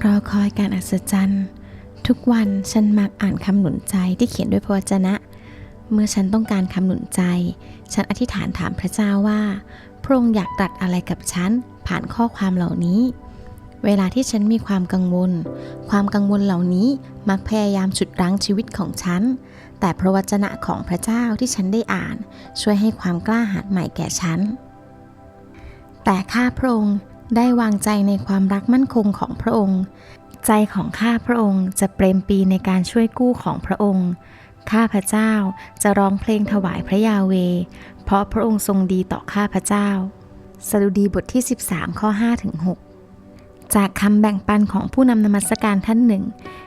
รอคอยการอัศจรรย์ ทุกวันฉันมักอ่านคำหนุนใจที่เขียนด้วยพระวจนะ เมื่อฉันต้องการคำหนุนใจ ฉันอธิษฐานถามพระเจ้าว่า พระองค์อยากตรัสอะไรกับฉัน ผ่านข้อความเหล่านี้ เวลาที่ฉันมีความกังวล ความกังวลเหล่านี้มักพยายามฉุดรั้งชีวิตของฉัน แต่พระวจนะของพระเจ้าที่ฉันได้อ่าน ช่วยให้ความกล้าหาญใหม่แก่ฉันแต่ข้าพระองค์ ได้วางใจในความรักมั่นคงของพระองค์ ใจของข้าพระองค์จะเปรมปีในการช่วยกู้ของพระองค์ ข้าพระเจ้าจะร้องเพลงถวายพระยาเว เพราะพระองค์ทรงดีต่อข้าพระเจ้า สดุดีบทที่ 13 ข้อ5ถึง6จากคำแบ่งปันของผู้นำนมัสการท่านหนึ่ง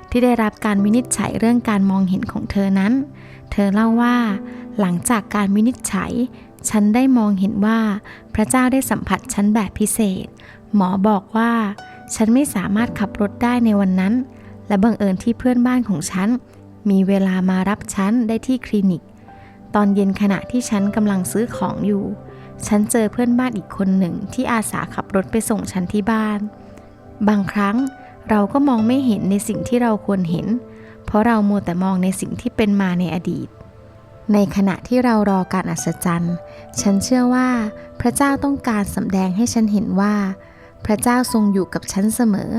ที่ได้รับการวินิจฉัยเรื่องการมองเห็นของเธอนั้น เธอเล่าว่า หลังจากการวินิจฉัย ฉันได้มองเห็นว่าพระเจ้าได้สัมผัสฉันแบบพิเศษ หมอบอกว่า ฉันไม่สามารถขับรถได้ในวันนั้น และบังเอิญที่เพื่อนบ้านของฉัน มีเวลามารับฉันได้ที่คลินิก ตอนเย็นขณะที่ฉันกำลังซื้อของอยู่ ฉันเจอเพื่อนบ้านอีกคนหนึ่งที่อาสาขับรถไปส่งฉันที่บ้าน บางครั้งเราก็มองไม่เห็นในสิ่งที่เราควรเห็น เพราะเรามัวแต่มองในสิ่งที่เป็นมาในอดีต ในขณะที่เรารอการอัศจรรย์ ฉันเชื่อว่า พระเจ้าต้องการสำแดงให้ฉันเห็นว่า พระเจ้าทรงอยู่กับฉันเสมอ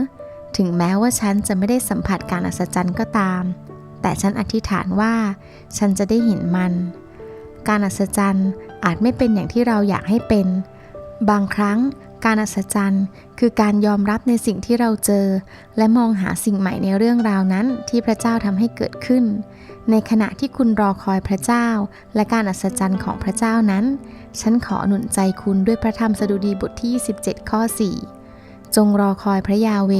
ถึงแม้ว่าฉันจะไม่ได้สัมผัสการอัศจรรย์ก็ตาม แต่ฉันอธิษฐานว่า ฉันจะได้เห็นมัน การอัศจรรย์อาจไม่เป็นอย่างที่เราอยากให้เป็น บางครั้ง การอัศจรรย์คือการยอมรับในสิ่งที่เราเจอ และมองหาสิ่งใหม่ในเรื่องราวนั้นที่พระเจ้าทำให้เกิดขึ้น ในขณะที่คุณรอคอยพระเจ้า และการอัศจรรย์ของพระเจ้านั้น ฉันขอหนุนใจคุณด้วยพระธรรมสดุดีบทที่ 27 ข้อ 4 จงรอคอยพระยาเว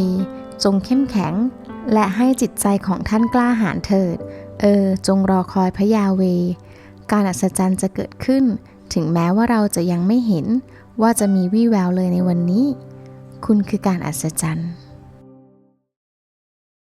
จงเข้มแข็ง และให้จิตใจของท่านกล้าหาญเถิด เออ จงรอคอยพระยาเว การอัศจรรย์จะเกิดขึ้น ถึงแม้ว่าเราจะยังไม่เห็นว่าจะมีวี่แววเลยในวันนี้ คุณคือการอัศจรรย์